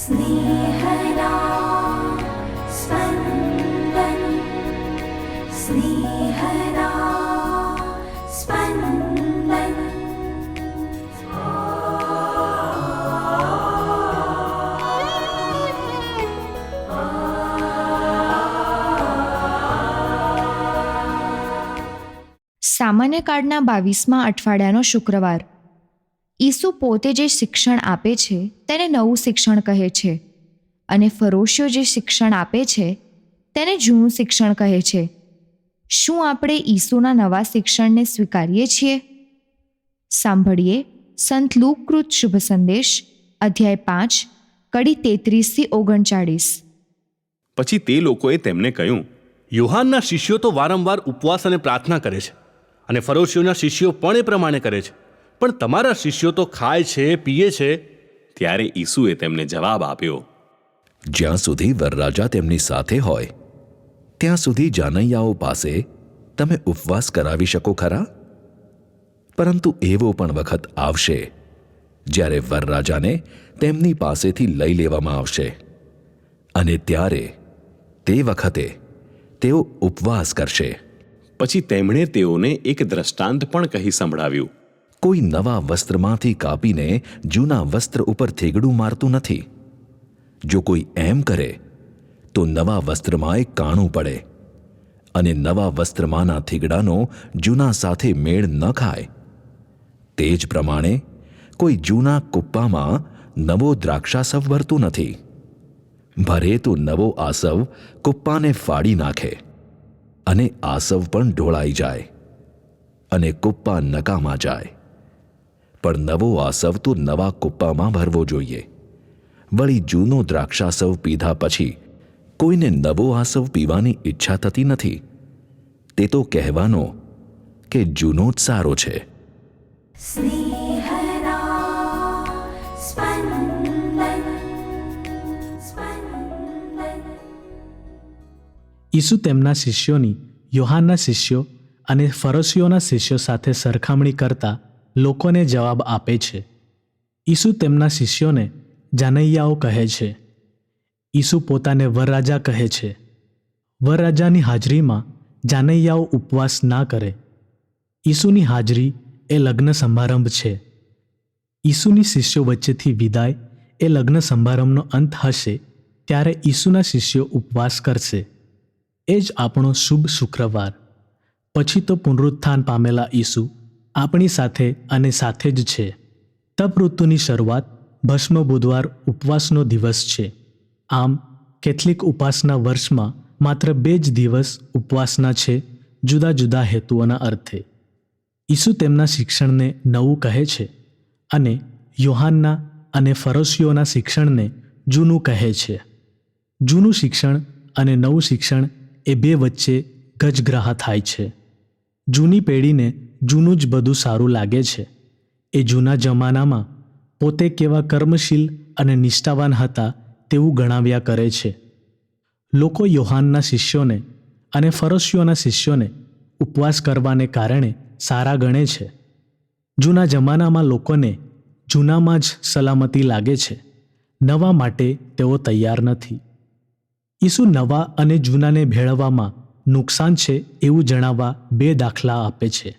स्नेहदा स्पन्दन् स्नेहदा स्पन्दन् સામાન્ય કાળના બાવીસમાં અઠવાડિયાનો શુક્રવાર ઈસુ પોતે જે શિક્ષણ આપે છે, તેને નવું શિક્ષણ કહે છે. અને ફરોશીઓ જે શિક્ષણ આપે છે, તેને જૂનું શિક્ષણ કહે છે. શું આપણે ઈસુના નવા શિક્ષણને સ્વીકારીએ છીએ? સાંભળીએ સંત લુકૃત શુભ સંદેશ, અધ્યાય પાંચ, કડી તેત્રીસથી ઓગણચાળીસ. પછી તે લોકોએ તેમને કહ્યું, યુહાનના શિષ્યો તો વારંવાર ઉપવાસ અને પ્રાર્થના કરે છે, અને ફરોશીઓના શિષ્યો પણ એ પ્રમાણે કરે છે. પણ તમારા શિષ્યો તો ખાય છે પીએ છે. ત્યારે ઈસુએ તેમને જવાબ આપ્યો જ્યાં સુધી વરરાજા તેમની સાથે હોય ત્યાં સુધી જાનૈયાઓ પાસે તમે ઉપવાસ કરાવી શકો ખરા? પરંતુ એવો પણ વખત આવશે જ્યારે વરરાજાને તેમની પાસેથી લઈ લેવામાં આવશે. અને ત્યારે તે વખતે તેઓ ઉપવાસ કરશે. પછી તેમણે તેઓને એક દ્રષ્ટાંત પણ કહી સંભળાવ્યું. કોઈ નવા વસ્ત્રમાંથી કાપીને જૂના વસ્ત્ર ઉપર થેગડું મારતું નથી. જો કોઈ એમ કરે, તો નવા વસ્ત્રમાં એક કાણું પડે અને નવા વસ્ત્રમાંના થીગડાનો જૂના સાથે મેળ ન ખાય. તે જ પ્રમાણે કોઈ જૂના કુપ્પામાં નવો દ્રાક્ષાસવ ભરતું નથી. ભરે તો નવો આસવ કુપ્પાને ફાડી નાખે અને આસવ પણ ઢોળાઈ જાય અને કુપ્પા નકામાં જાય. પણ નવો આસવ તો નવા કુપ્પામાં ભરવો જોઈએ. વળી જૂનો દ્રાક્ષાસવ પીધા પછી કોઈને નવો આસવ પીવાની ઈચ્છા થતી નથી. તે તો કહેવાનો કે જૂનો જ સારો છે. ઈસુ તેમના શિષ્યોની યોહાનના શિષ્યો અને ફરસીઓના શિષ્યો સાથે સરખામણી કરતા લોકોને જવાબ આપે છે. ઈસુ તેમના શિષ્યોને જાનૈયાઓ કહે છે. ઈસુ પોતાને વરરાજા કહે છે. વરરાજાની હાજરીમાં જાનૈયાઓ ઉપવાસ ના કરે. ઈસુની હાજરી એ લગ્ન સમારંભ છે. ઈસુની શિષ્યો વચ્ચેથી વિદાય એ લગ્ન સમારંભનો અંત હશે ત્યારે ઈસુના શિષ્યો ઉપવાસ કરશે. એ જ આપણો શુભ શુક્રવાર. પછી તો પુનરુત્થાન પામેલા ઈસુ આપણી સાથે અને સાથે જ છે. તપ ઋતુની શરૂઆત ભસ્મ બુધવાર ઉપવાસનો દિવસ છે. આમ, કેટલીક ઉપાસના વર્ષમાં માત્ર બે જ દિવસ ઉપવાસના છે જુદા જુદા હેતુઓના અર્થે. ઈસુ તેમના શિક્ષણને નવું કહે છે અને યોહાનના અને ફરોશીઓના શિક્ષણને જૂનું કહે છે. જૂનું શિક્ષણ અને નવું શિક્ષણ એ બે વચ્ચે ગજગ્રાહ થાય છે. જૂની પેઢીને જૂનું જ બધું સારું લાગે છે. એ જૂના જમાનામાં પોતે કેવા કર્મશીલ અને નિષ્ઠાવાન હતા તેવું ગણાવ્યા કરે છે. લોકો યોહાનના શિષ્યોને અને ફરસીઓના શિષ્યોને ઉપવાસ કરવાને કારણે સારા ગણે છે. જૂના જમાનામાં લોકોને જૂનામાં જ સલામતી લાગે છે. નવા માટે તેઓ તૈયાર નથી. ઈસુ નવા અને જૂનાને ભેળવવામાં નુકસાન છે એવું જણાવવા બે દાખલા આપે છે.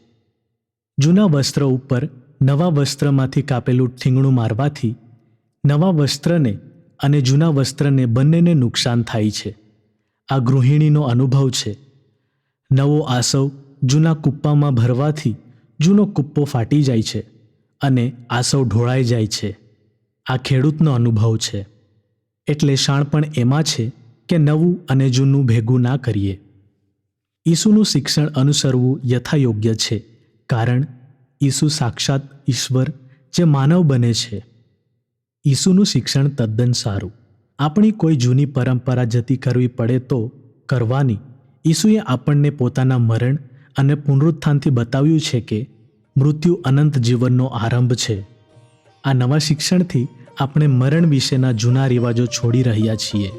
જૂના વસ્ત્ર ઉપર નવા વસ્ત્રમાંથી કાપેલું ઠીંગણું મારવાથી નવા વસ્ત્રને અને જૂના વસ્ત્રને બંનેને નુકસાન થાય છે. આ ગૃહિણીનો અનુભવ છે. નવો આસવ જૂના કુપ્પામાં ભરવાથી જૂનો કુપ્પો ફાટી જાય છે અને આસવ ઢોળાઈ જાય છે. આ ખેડૂતનો અનુભવ છે. એટલે શાણપણ એમાં છે કે નવું અને જૂનું ભેગું ના કરીએ. ઈસુનું શિક્ષણ અનુસરવું યથાયોગ્ય છે, કારણ ઈસુ સાક્ષાત ઈશ્વર જે માનવ બને છે. ઈસુનું શિક્ષણ તદ્દન સારું. આપણી કોઈ જૂની પરંપરા જતી કરવી પડે તો કરવાની ઈસુએ આપણને પોતાના મરણ અને પુનરુત્થાનથી બતાવ્યું છે કે મૃત્યુ અનંત જીવનનો આરંભ છે. આ નવા શિક્ષણથી આપણે મરણ વિશેના જૂના રિવાજો છોડી રહ્યા છીએ.